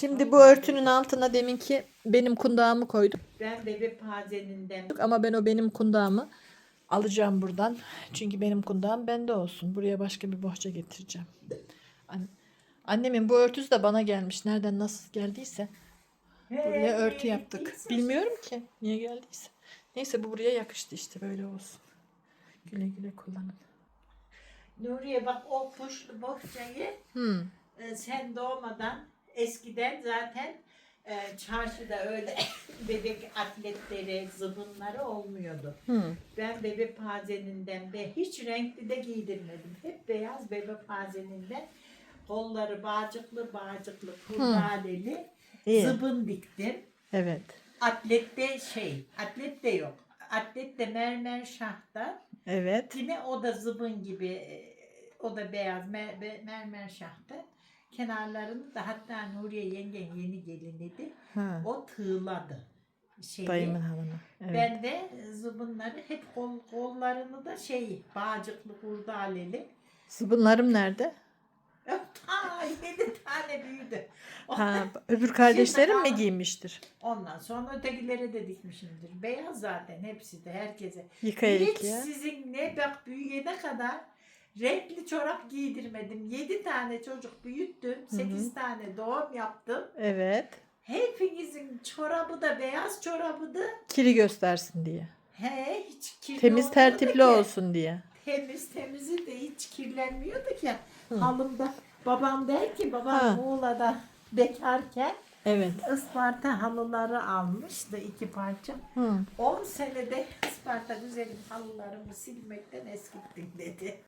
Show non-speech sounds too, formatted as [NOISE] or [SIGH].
Şimdi bu örtünün altına deminki benim kundağımı koydum. Ben bebek pazeninden Ama ben o benim kundağımı alacağım buradan. Çünkü benim kundağım bende olsun. Buraya başka bir bohça getireceğim. An- Annemin bu örtüsü de bana gelmiş. Nereden nasıl geldiyse. Buraya örtü yaptık. Bilmiyorum ki niye geldiyse. Neyse bu buraya yakıştı işte böyle olsun. Güle güle kullanın. Nuriye bak o kuşlu bohçayı Hmm. e, sen doğmadan eskiden zaten e, çarşıda öyle [LAUGHS] bebek atletleri, zıbınları olmuyordu. Hmm. Ben bebek pazeninden de hiç renkli de giydirmedim. Hep beyaz bebek pazeninden kolları bağcıklı bağcıklı kurdaleli İyi. zıbın diktim. Evet. Atlette şey, atlet de yok. Atlet de mermer şahta. Evet. Yine o da zıbın gibi, e, o da beyaz mer- be- mermer şahta. Kenarlarını da hatta Nuriye yengen yeni gelin dedi. Ha. O tığladı. Şeyi. Dayımın hanımı. Evet. Ben de zıbınları hep kol, kollarını da şey bağcıklı kurdaleli. Zıbınlarım nerede? [LAUGHS] Ta yedi tane büyüdü. Ha, öbür kardeşlerim mi giymiştir? Ondan sonra ötekilere de dikmişimdir. Beyaz zaten hepsi de herkese. Yıkaya Hiç yıkaya. sizin ne bak büyüyene kadar renkli çorap giydirmedim. 7 tane çocuk büyüttüm. 8 tane doğum yaptım. Evet. Hepinizin çorabı da beyaz çorabıdı. Kiri göstersin diye. He hiç kirli Temiz tertipli ki. olsun diye. Temiz temizi de hiç kirlenmiyordu ki. Halımda babam der ki babam Ha. Muğla'da bekarken Evet. Isparta halıları almıştı iki parça. Hı. 10 senede Isparta güzelim halılarımı silmekten eskittim dedi.